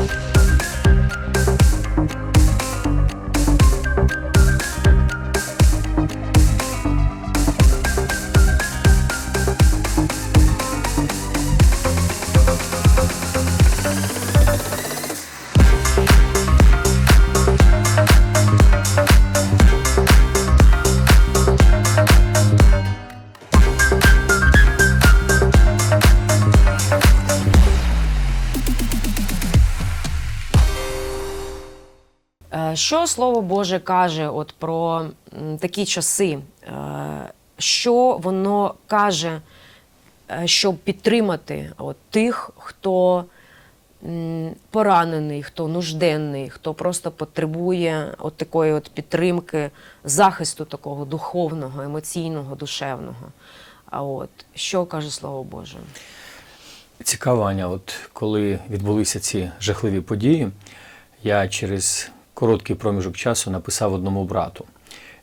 Е, Що Слово Боже каже от про такі часи? Е, Що воно каже, е, щоб підтримати от тих, хто поранений, хто нужденний, хто просто потребує от такої от підтримки, захисту такого духовного, емоційного, душевного. А от що каже Слово Боже? Цікаво, Аня, от коли відбулися ці жахливі події, я через короткий проміжок часу написав одному брату.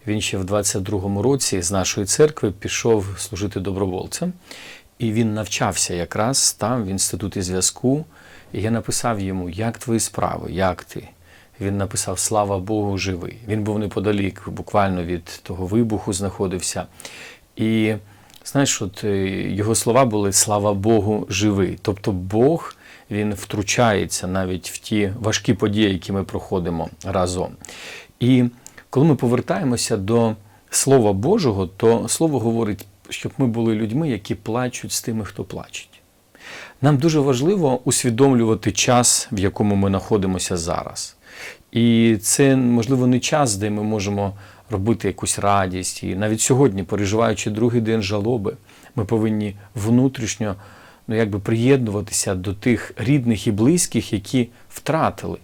Він ще в 22-му році з нашої церкви пішов служити добровольцем, і він навчався якраз там, в інституті зв'язку. І я написав йому, як твої справи, як ти? Він написав Слава Богу, живий. Він був неподалік, буквально від того вибуху знаходився. І знаєш, от е, його слова були Слава Богу, живий. Тобто Бог він втручається навіть в ті важкі події, які ми проходимо разом. І коли ми повертаємося до Слова Божого, то Слово говорить, щоб ми були людьми, які плачуть з тими, хто плачуть. Нам дуже важливо усвідомлювати час, в якому ми знаходимося зараз. І це, можливо, не час, де ми можемо робити якусь радість. І навіть сьогодні, переживаючи другий день жалоби, ми повинні внутрішньо ну, якби приєднуватися до тих рідних і близьких, які втратили.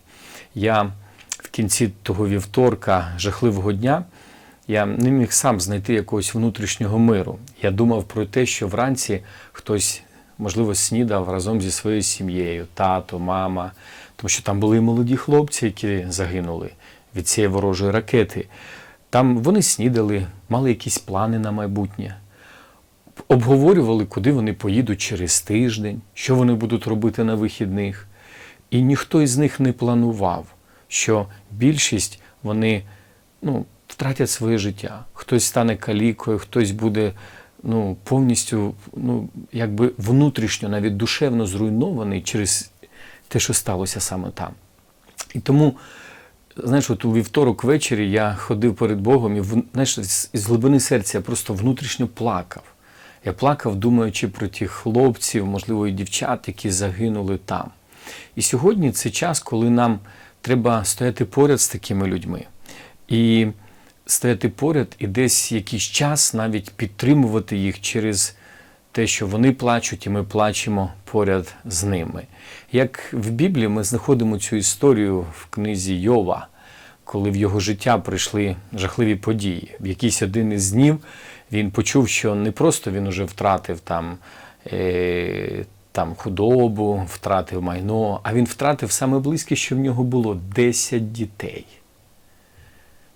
Я в кінці того вівторка, жахливого дня, я не міг сам знайти якогось внутрішнього миру. Я думав про те, що вранці хтось, можливо, снідав разом зі своєю сім'єю, тато, мама, тому що там були молоді хлопці, які загинули від цієї ворожої ракети. Там вони снідали, мали якісь плани на майбутнє, обговорювали, куди вони поїдуть через тиждень, що вони будуть робити на вихідних. І ніхто із них не планував, що більшість вони ну, втратять своє життя. Хтось стане калікою, хтось буде ну, повністю ну, якби внутрішньо, навіть душевно зруйнований через те, що сталося саме там. І тому, знаєш, от у вівторок ввечері я ходив перед Богом і знаєш, з глибини серця я просто внутрішньо плакав. Я плакав, думаючи про тих хлопців, можливо, і дівчат, які загинули там. І сьогодні це час, коли нам треба стояти поряд з такими людьми. І стояти поряд і десь якийсь час навіть підтримувати їх через те, що вони плачуть, і ми плачемо поряд з ними. Як в Біблії ми знаходимо цю історію в книзі Йова, коли в його життя прийшли жахливі події. В якийсь один із днів він почув, що не просто він уже втратив там, е, там худобу, втратив майно, а він втратив саме близьке, що в нього було 10 дітей.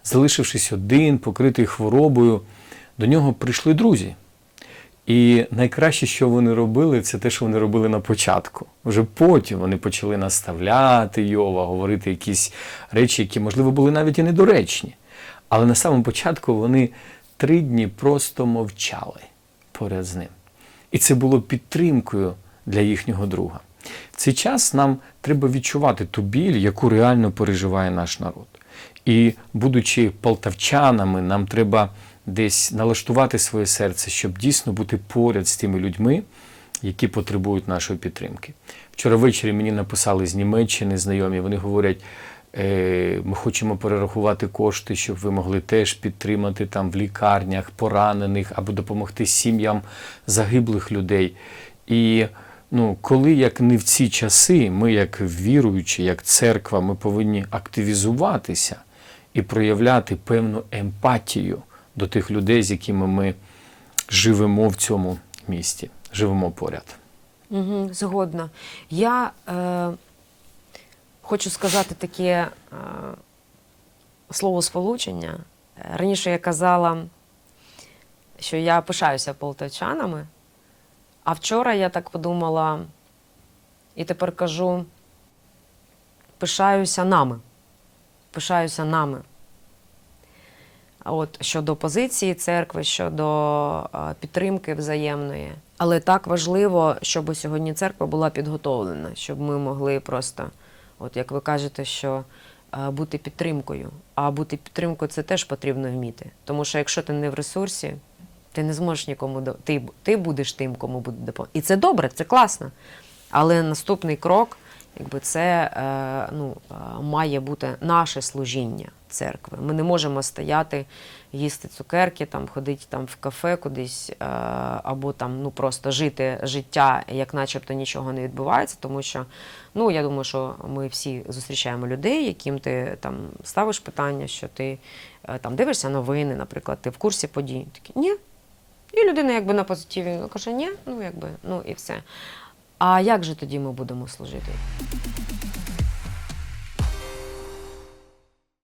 Залишившись один, покритий хворобою, до нього прийшли друзі. І найкраще, що вони робили, це те, що вони робили на початку. Вже потім вони почали наставляти Йова, говорити якісь речі, які, можливо, були навіть і недоречні. Але на самому початку вони три дні просто мовчали поряд з ним. І це було підтримкою для їхнього друга. В цей час нам треба відчувати ту біль, яку реально переживає наш народ. І, будучи полтавчанами, нам треба десь налаштувати своє серце, щоб дійсно бути поряд з тими людьми, які потребують нашої підтримки. Вчора ввечері мені написали з Німеччини знайомі, вони говорять, «Е, ми хочемо перерахувати кошти, щоб ви могли теж підтримати там в лікарнях поранених або допомогти сім'ям загиблих людей. І ну, коли як не в ці часи, ми, як віруючі, як церква, ми повинні активізуватися і проявляти певну емпатію до тих людей, з якими ми живемо в цьому місті, живемо поряд. Угу, згодна. Я е, хочу сказати таке е, слово сполучення. Раніше я казала, що я пишаюся полтавчанами, а вчора я так подумала, і тепер кажу, пишаюся нами. Пишаюся нами. От щодо позиції церкви, щодо е, підтримки взаємної. Але так важливо, щоб сьогодні церква була підготовлена, щоб ми могли просто, от як ви кажете, що е, бути підтримкою. А бути підтримкою це теж потрібно вміти. Тому що якщо ти не в ресурсі, ти не зможеш нікому до- ти, ти будеш тим, кому буде допомога. І це добре, це класно. Але наступний крок, якби це е, ну, е, має бути наше служіння церкви. Ми не можемо стояти, їсти цукерки, там, ходити там, в кафе кудись, е, або там, ну, просто жити життя, як начебто нічого не відбувається, тому що ну, я думаю, що ми всі зустрічаємо людей, яким ти там, ставиш питання, що ти е, там, дивишся новини, наприклад, ти в курсі подій. Такі, ні. І людина якби на позитиві каже, ні, ну якби, ну і все. А як же тоді ми будемо служити?